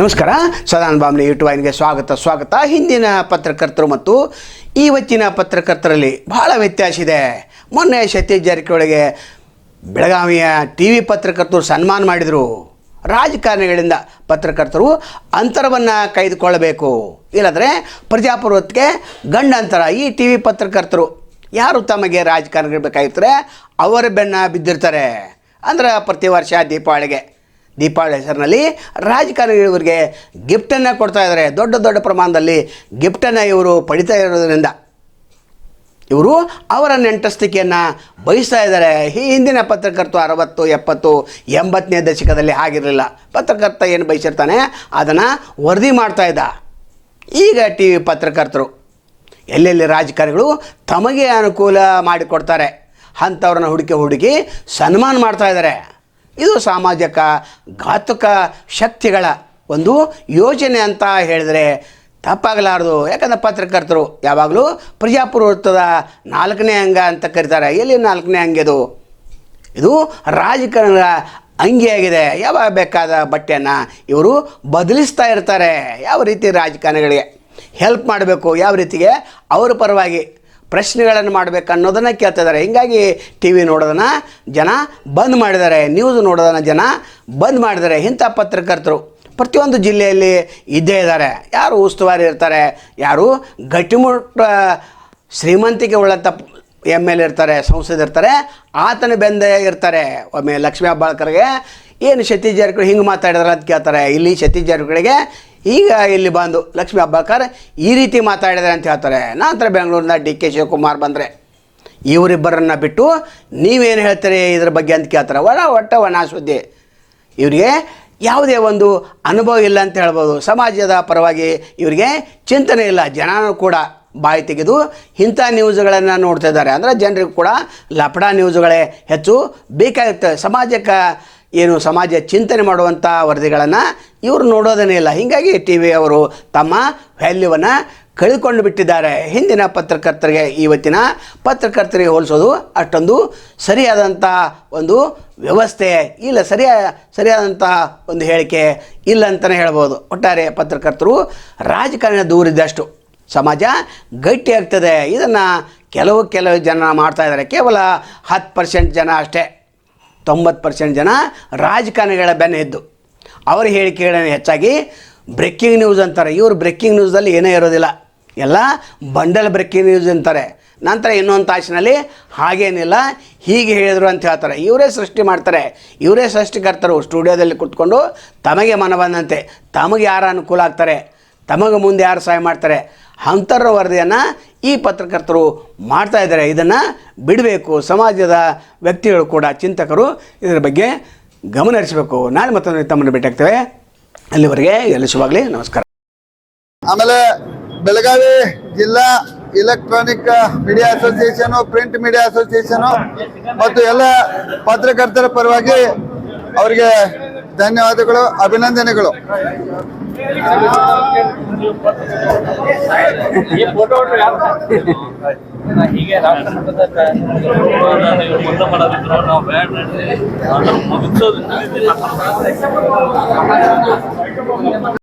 ನಮಸ್ಕಾರ. ಸದಾನ್ ಬಾಮ್ಲಿ ಯೂಟ್ಯೂಬ್ ವಾಹಿನಿಗೆ ಸ್ವಾಗತ ಸ್ವಾಗತ. ಹಿಂದಿನ ಪತ್ರಕರ್ತರು ಮತ್ತು ಇವತ್ತಿನ ಪತ್ರಕರ್ತರಲ್ಲಿ ಬಹಳ ವ್ಯತ್ಯಾಸ ಇದೆ. ಮೊನ್ನೆ ಸತೀಶ್ ಜಾರಕಿಹೊಳಿಗೆ ಬೆಳಗಾವಿಯ ಟಿ ವಿ ಪತ್ರಕರ್ತರು ಸನ್ಮಾನ ಮಾಡಿದರು. ರಾಜಕಾರಣಿಗಳಿಂದ ಪತ್ರಕರ್ತರು ಅಂತರವನ್ನು ಕಾಯ್ದುಕೊಳ್ಳಬೇಕು ಇಲ್ಲದ್ರೆ ಪ್ರಜಾಪ್ರಭುತ್ವಕ್ಕೆ ಗಂಡಂತರ. ಈ ಟಿ ವಿ ಪತ್ರಕರ್ತರು ಯಾರು ತಮಗೆ ರಾಜಕಾರಣಿಗಳು ಬೇಕಾಗಿರ್ತಾರೆ? ಅವರ ಬೆನ್ನ ಬಿದ್ದಿರ್ತಾರೆ. ಅಂದ್ರೆ ಪ್ರತಿ ವರ್ಷ ದೀಪಾವಳಿಗೆ. ದೀಪಾವಳಿ ಹೆಸರಿನಲ್ಲಿ ರಾಜಕಾರಣಿಗಳಿಗೆ ಗಿಫ್ಟನ್ನು ಕೊಡ್ತಾ ಇದ್ದಾರೆ. ದೊಡ್ಡ ದೊಡ್ಡ ಪ್ರಮಾಣದಲ್ಲಿ ಗಿಫ್ಟನ್ನು ಇವರು ಪಡಿತಾ ಇರೋದರಿಂದ. ಇವರು ಅವರ ನೆಂಟಸ್ತಿಕೆಯನ್ನು ಬಯಸ್ತಾ ಇದ್ದಾರೆ. ಈ ಹಿಂದಿನ ಪತ್ರಕರ್ತರು ಅರವತ್ತು, ಎಪ್ಪತ್ತು, ಎಂಬತ್ತನೇ ದಶಕದಲ್ಲಿ ಆಗಿರಲಿಲ್ಲ. ಪತ್ರಕರ್ತ ಏನು ಬಯಸಿರ್ತಾನೆ? ಅದನ್ನು ವರದಿ ಮಾಡ್ತಾ ಇದ್ದ. ಈಗ ಟಿ ವಿ ಪತ್ರಕರ್ತರು, ಎಲ್ಲೆಲ್ಲಿ ರಾಜಕಾರಣಿಗಳು ತಮಗೆ ಅನುಕೂಲ ಮಾಡಿಕೊಡ್ತಾರೆ. ಅಂಥವ್ರನ್ನ ಹುಡುಕಿ ಹುಡುಕಿ ಸನ್ಮಾನ ಮಾಡ್ತಾ ಇದ್ದಾರೆ. ಇದು ಸಾಮಾಜಿಕ ಘಾತುಕ ಶಕ್ತಿಗಳ ಒಂದು ಯೋಜನೆ ಅಂತ ಹೇಳಿದರೆ ತಪ್ಪಾಗಲಾರದು. ಯಾಕಂದ್ರೆ ಪತ್ರಕರ್ತರು ಯಾವಾಗಲೂ ಪ್ರಜಾಪ್ರಭುತ್ವದ ನಾಲ್ಕನೇ ಅಂಗ ಅಂತ ಕರೀತಾರೆ. ಎಲ್ಲಿ ನಾಲ್ಕನೇ ಅಂಗ ಇದು? ಇದು ರಾಜಕಾರಣದ ಅಂಗಿಯಾಗಿದೆ. ಯಾವಾಗ ಬೇಕಾದ ಬಟ್ಟೆಯನ್ನು ಇವರು ಬದಲಿಸ್ತಾ ಇರ್ತಾರೆ. ಯಾವ ರೀತಿ ರಾಜಕಾರಣಿಗಳಿಗೆ ಹೆಲ್ಪ್ ಮಾಡಬೇಕು? ಯಾವ ರೀತಿಗೆ? ಅವರ ಪರವಾಗಿ ಪ್ರಶ್ನೆಗಳನ್ನು ಮಾಡಬೇಕು ಅನ್ನೋದನ್ನು ಕೇಳ್ತಾ ಇದ್ದಾರೆ ಹೀಗಾಗಿ ಟಿ ವಿ ನೋಡೋದನ್ನು ಜನ ಬಂದ್ ಮಾಡಿದ್ದಾರೆ ನ್ಯೂಸ್ ನೋಡೋದನ್ನು ಜನ ಬಂದ್ ಮಾಡಿದ್ದಾರೆ. ಇಂಥ ಪತ್ರಕರ್ತರು ಪ್ರತಿಯೊಂದು ಜಿಲ್ಲೆಯಲ್ಲಿ ಇದ್ದೇ ಇದ್ದಾರೆ. ಯಾರು ಉಸ್ತುವಾರಿ ಇರ್ತಾರೆ, ಯಾರು ಗಟ್ಟಿಮುಟ್ಟ ಶ್ರೀಮಂತಿಕೆ ಉಳ್ಳಂಥ ಎಂ ಎಲ್ ಇರ್ತಾರೆ, ಸಂಸದ ಇರ್ತಾರೆ, ಆತನ ಬೆಂದೇ ಇರ್ತಾರೆ. ಒಮ್ಮೆ ಲಕ್ಷ್ಮೀ ಹೆಬ್ಬಾಳ್ಕರ್ಗೆ, ಏನು ಸತೀಶ್ ಜಾರಕಿಹೊಳಿ ಹಿಂಗೆ ಮಾತಾಡಿದ್ರೆ ಅಂತ ಕೇಳ್ತಾರೆ. ಇಲ್ಲಿ ಸತೀಶ್ ಜಾರಕಿಹೊಳಿಗೆ ಈಗ ಇಲ್ಲಿ ಬಂದು ಲಕ್ಷ್ಮೀ ಹೆಬ್ಬಾಳ್ಕರ್ ಈ ರೀತಿ ಮಾತಾಡಿದರೆ ಅಂತ ಹೇಳ್ತಾರೆ. ನಂತರ ಬೆಂಗಳೂರಿನ ಡಿ ಕೆ ಶಿವಕುಮಾರ್ ಬಂದರೆ. ಇವರಿಬ್ಬರನ್ನು ಬಿಟ್ಟು ನೀವೇನು ಹೇಳ್ತೀರಿ ಇದ್ರ ಬಗ್ಗೆ ಅಂತ ಕೇಳ್ತಾರೆ. ಒಳ ಒಟ್ಟ ಒಣ ಸುದ್ದಿ ಇವರಿಗೆ ಯಾವುದೇ ಒಂದು ಅನುಭವ ಇಲ್ಲ ಅಂತ ಹೇಳ್ಬೋದು. ಸಮಾಜದ ಪರವಾಗಿ ಇವರಿಗೆ ಚಿಂತನೆ ಇಲ್ಲ. ಜನನೂ ಕೂಡ ಬಾಯಿ ತೆಗೆದು ಇಂಥ ನ್ಯೂಸ್ಗಳನ್ನು ನೋಡ್ತಾ ಇದ್ದಾರೆ. ಅಂದರೆ ಜನರಿಗೂ ಕೂಡ ಲಪಡ ನ್ಯೂಸ್ಗಳೇ ಹೆಚ್ಚು ಬೇಕಾಗುತ್ತೆ. ಸಮಾಜಕ್ಕೆ ಏನು ಸಮಾಜ ಚಿಂತನೆ ಮಾಡುವಂಥ ವರದಿಗಳನ್ನು ಇವರು ನೋಡೋದೇನೇ ಇಲ್ಲ. ಹೀಗಾಗಿ ಟಿ ವಿ ಅವರು ತಮ್ಮ ವ್ಯಾಲ್ಯೂವನ್ನು ಕಳೆದುಕೊಂಡು ಬಿಟ್ಟಿದ್ದಾರೆ. ಹಿಂದಿನ ಪತ್ರಕರ್ತರಿಗೆ ಇವತ್ತಿನ ಪತ್ರಕರ್ತರಿಗೆ ಹೋಲಿಸೋದು ಅಷ್ಟೊಂದು ಸರಿಯಾದಂಥ ಒಂದು ವ್ಯವಸ್ಥೆ ಇಲ್ಲ. ಸರಿಯ ಸರಿಯಾದಂಥ ಒಂದು ಹೇಳಿಕೆ ಇಲ್ಲ ಅಂತಲೇ ಹೇಳ್ಬೋದು. ಒಟ್ಟಾರೆ ಪತ್ರಕರ್ತರು ರಾಜಕಾರಣ ದೂರಿದ್ದಷ್ಟು ಸಮಾಜ ಗಟ್ಟಿಯಾಗ್ತದೆ. ಇದನ್ನು ಕೆಲವು ಕೆಲವು ಜನ ಮಾಡ್ತಾ ಇದ್ದಾರೆ. ಕೇವಲ ಹತ್ತು ಪರ್ಸೆಂಟ್ ಜನ ಅಷ್ಟೇ. ತೊಂಬತ್ತು ಪರ್ಸೆಂಟ್ ಜನ ರಾಜಕಾರಣಿಗಳ ಬೆನ್ನ ಎದ್ದು ಅವರ ಹೇಳಿಕೆಗಳನ್ನು ಹೆಚ್ಚಾಗಿ ಬ್ರೇಕಿಂಗ್ ನ್ಯೂಸ್ ಅಂತಾರೆ. ಇವರು ಬ್ರೇಕಿಂಗ್ ನ್ಯೂಸಲ್ಲಿ ಏನೇ ಇರೋದಿಲ್ಲ. ಎಲ್ಲ ಬಂಡಲ್ ಬ್ರೇಕಿಂಗ್ ನ್ಯೂಸ್ ಅಂತಾರೆ. ನಂತರ ಇನ್ನೊಂದು ತಾಸಿನಲ್ಲಿ ಹಾಗೇನಿಲ್ಲ. ಹೀಗೆ ಹೇಳಿದರು ಅಂತ ಹೇಳ್ತಾರೆ. ಇವರೇ ಸೃಷ್ಟಿ ಮಾಡ್ತಾರೆ. ಇವರೇ ಸೃಷ್ಟಿಕರ್ತರು ಸ್ಟುಡಿಯೋದಲ್ಲಿ ಕೂತ್ಕೊಂಡು ತಮಗೆ ಮನ ಬಂದಂತೆ. ತಮಗೆ ಯಾರು ಅನುಕೂಲ ಆಗ್ತಾರೆ? ತಮಗೆ ಮುಂದೆ ಯಾರು ಸಹಾಯ ಮಾಡ್ತಾರೆ? ಅಂಥರ ವರದಿಯನ್ನು ಈ ಪತ್ರಕರ್ತರು ಮಾಡ್ತಾ ಇದ್ದಾರೆ. ಇದನ್ನು ಬಿಡಬೇಕು. ಸಮಾಜದ ವ್ಯಕ್ತಿಗಳು ಕೂಡ, ಚಿಂತಕರು ಇದರ ಬಗ್ಗೆ ಗಮನ ಹರಿಸಬೇಕು. ನಾಳೆ ಮತ್ತೊಂದು ತಮ್ಮನ್ನು ಭೇಟಿಯಾಗ್ತೇವೆ ಅಲ್ಲಿವರೆಗೆ ಎಲ್ಲ ಶುಭಾಗಲಿ ನಮಸ್ಕಾರ. ಆಮೇಲೆ ಬೆಳಗಾವಿ ಜಿಲ್ಲಾ electronic media association print media association ಮತ್ತು ಎಲ್ಲ ಪತ್ರಕರ್ತರ ಪರವಾಗಿ ಅವರಿಗೆ ಧನ್ಯವಾದಗಳು ಅಭಿನಂದನೆಗಳು. ಈ ಫೋಟೋ ಹೀಗೆ